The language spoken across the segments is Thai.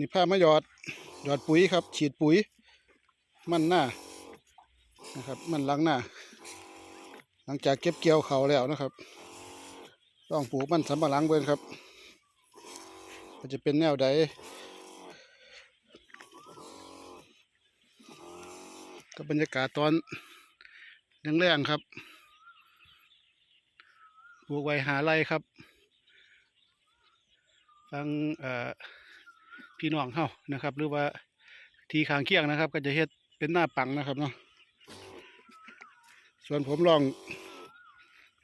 นี่ผ้ามาหยอดหยอดปุ๋ยครับ ฉีดปุ๋ย มันหน้านะครับ มันหลังหน้า หลังจากเก็บเกี่ยวเขาแล้วนะครับ ต้องปลูกมันสำปะหลังเบิ่งครับมันจะเป็นแนวใดก็บรรยากาศตอนแรงๆครับปลูกไว้หาไรครับฟังเอ่อ พี่น้องเฮานะครับ หรือว่าทีขางเคียงนะครับ ก็จะเฮ็ดเป็นหน้าปังนะครับเนาะส่วนผมลอง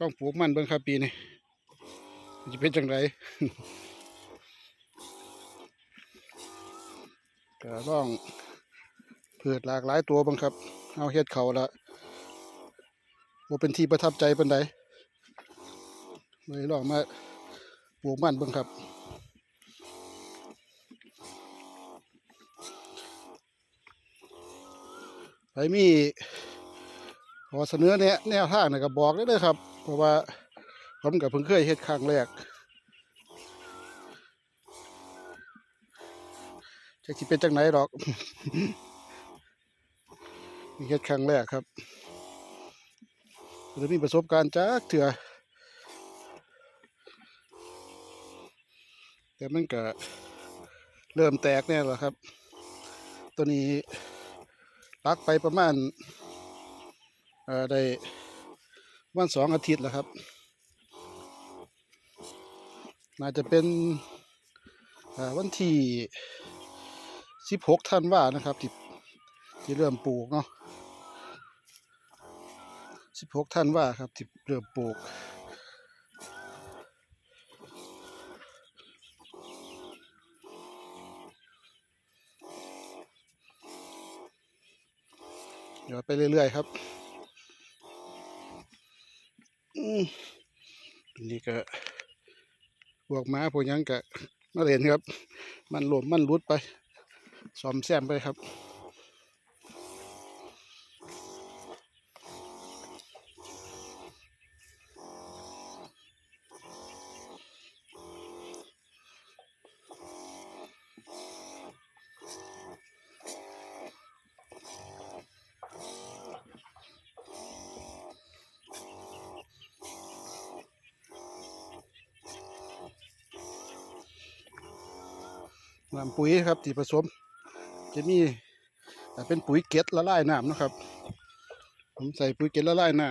ลองปลูกมันเบิ่งครับปีนี้จะเป็นจังไรก็ลองพืชหลากหลายตัวบ้างครับ เอาเฮ็ดเขาละว่าเป็นที่ประทับใจเป็นใดเลยลองมาปลูกมันเบิ่งครับ ครมีขอเสนอแนะแนวทางนะก็บอกได้เลยครับ เพราะว่าผมกับเพิ่งเคยเฮ็ดครั้งแรกจะคิดเป็นจังไหนหรอกนี่เฮ็ดครั้งแรกครับหรือมีประสบการณ์จากเถื่อแต่มันก็เริ่มแตกแน่แล้วครับ ตัวนี้ ปักไปประมาณได้วันสองอาทิตย์แล้วครับ น่าจะเป็นวันที่สิบหกธันวานะครับที่ที่เริ่มปลูกเนาะสิบหกธันวาครับที่เริ่มปลูก หยอดไปเรื่อย ๆ ครับอืมนี่ก็พวกม้าพวกยังกะมาเรียนครับ มันหลวมมันรุดไป ซ่อมแซมไปครับ น้ำปุ๋ยครับที่ผสม จะมีแต่เป็นปุ๋ยเกล็ดละลายน้ำนะครับ ผมใส่ปุ๋ยเกล็ดละลายน้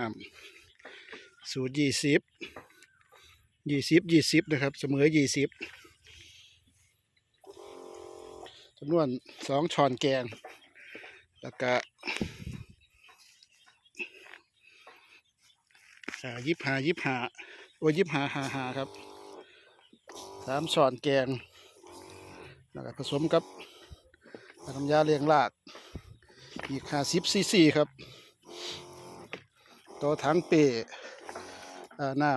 ำสูตรยี่สิบยี่สิบยี่สิบนะครับ เสมอยี่สิบจำนวนสองช้อนแกง แล้วก็อ่ายิบหายิบหาโอ้ยิบหาหาหาครับสามช้อนแกง แล้วก็ผสมกับน้ำยาเลี้ยงรากอีกห้าสิบซีซีครับ ต่อถังเปอ่าน้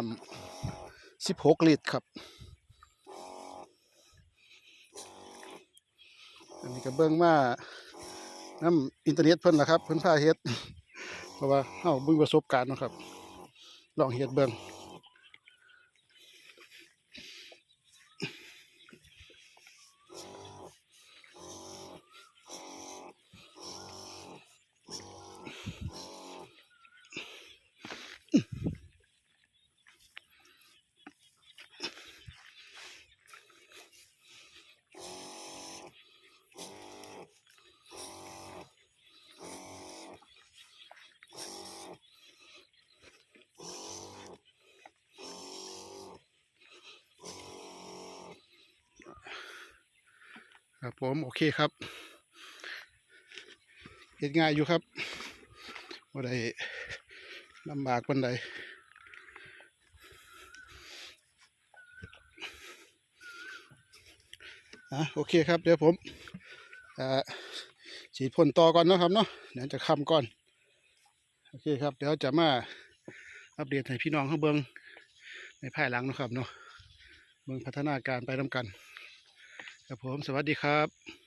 ำสิบหกลิตรครับ อันนี้ก็เบิ่งมาน้ำอินเทอร์เน็ตเพิ่นละครับ เพิ่นพาเฮ็ด เพราะว่าเฮาเบิ่งประสบการณ์เนาะครับ ลองเฮ็ดเบิ่ง ครับผมโอเคครับเฮ็ดง่ายอยู่ครับบ่ได้ลำบากปานใดอะโอเคครับ เดี๋ยวผมอ่าฉีดพ่นต่อก่อนนะครับเนาะเดี๋ยวจะคำก่อนโอเคครับ เดี๋ยวจะมาอัปเดตให้พี่น้องเขางเบิ่งในภายหลังนะครับเนาะเบิ่งพัฒนาการไปนำกัน ครับผมสวัสดีครับ